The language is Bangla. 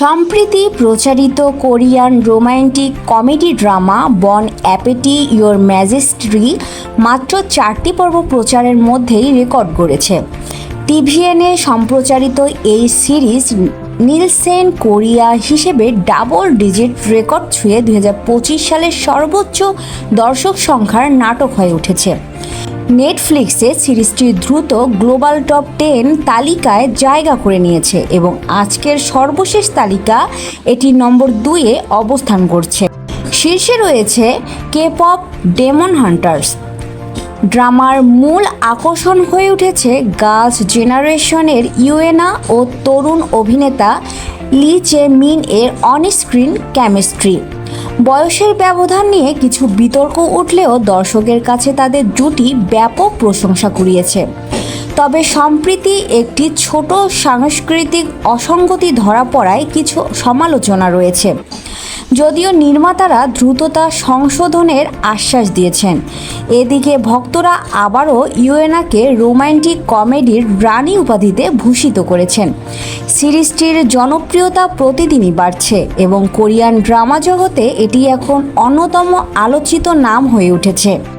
সম্প্রতি প্রচারিত কোরিয়ান রোমান্টিক কমেডি ড্রামা বন অ্যাপেটি ইয়োর ম্যাজেস্ট্রি মাত্র চারটি পর্ব প্রচারের মধ্যেই রেকর্ড গড়েছে। টিভিএনে সম্প্রচারিত এই সিরিজ নিলসেন কোরিয়া হিসেবে ডাবল ডিজিট রেকর্ড ছুঁয়ে দু হাজার পঁচিশ সালের সর্বোচ্চ দর্শক সংখ্যার নাটক হয়ে উঠেছে। নেটফ্লিক্সে সিরিজটি দ্রুত গ্লোবাল টপ টেন তালিকায় জায়গা করে নিয়েছে এবং আজকের সর্বশেষ তালিকা এটি নম্বর দুইয়ে অবস্থান করছে। শীর্ষে রয়েছে কে পপ ডেমন হান্টার্স ড্রামার মূল আকর্ষণ হয়ে উঠেছে গার্লস জেনারেশনের ইউএনা ও তরুণ অভিনেতা লি চে মিন এর অনস্ক্রিন কেমিস্ট্রি বয়সের ব্যবধান নিয়ে কিছু বিতর্ক উঠলেও দর্শকের কাছে তাদের জুটি ব্যাপক প্রশংসা কুড়িয়েছে। তবে সম্প্রীতি একটি ছোট সাংস্কৃতিক অসঙ্গতি ধরা পড়ায় কিছু সমালোচনা রয়েছে। যদিও নির্মাতারা দ্রুততা সংশোধনের আশ্বাস দিয়েছেন এদিকে ভক্তরা আবারও ইউএনাকে রোমান্টিক কমেডির রানী উপাধিতে ভূষিত করেছেন। সিরিজটির জনপ্রিয়তা প্রতিদিনই বাড়ছে এবং কোরিয়ান ড্রামা জগতে এটি এখন অন্যতম আলোচিত নাম হয়ে উঠেছে।